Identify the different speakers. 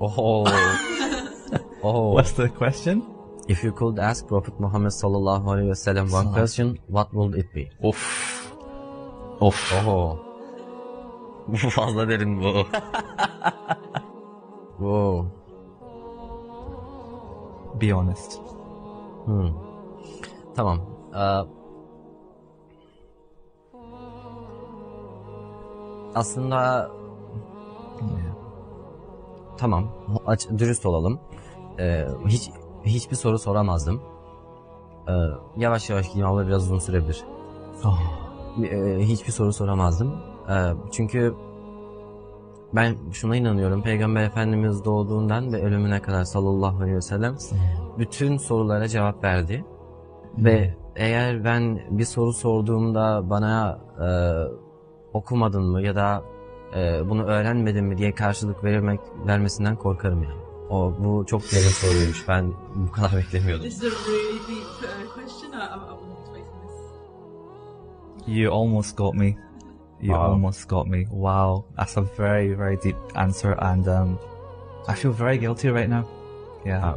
Speaker 1: Oh. oh.
Speaker 2: What's the question?
Speaker 1: If you could ask Prophet Muhammad sallallahu alaihi wasallam one
Speaker 2: Salam.
Speaker 1: question, what would it be?
Speaker 2: Oof. Oof.
Speaker 1: Oho. Bu fazla derin bu. Wow.
Speaker 2: Be honest.
Speaker 1: Hmm. Tamam. Ee, aslında. Tamam. Aç, dürüst olalım. Ee, hiç hiçbir soru soramazdım. Ee, yavaş yavaş gideyim ama biraz uzun sürebilir.
Speaker 2: Oh.
Speaker 1: Ee, hiçbir soru soramazdım. Ee, çünkü ben şuna inanıyorum. Peygamber Efendimiz doğduğundan ve ölümüne kadar sallallahu aleyhi ve sellem bütün sorulara cevap verdi. Ve eğer ben bir soru sorduğumda bana e, okumadın mı ya da e, bunu öğrenmedin mi diye karşılık vermek vermesinden korkarım yani. O bu çok derin soruymuş. Ben bu kadar beklemiyordum.
Speaker 3: This is a really deep uh, question. I, I, I wasn't expecting this.
Speaker 2: You almost got me. You
Speaker 1: Wow.
Speaker 2: almost got me. Wow. That's a very, very deep answer and um I feel very guilty right now. Yeah.
Speaker 1: Uh,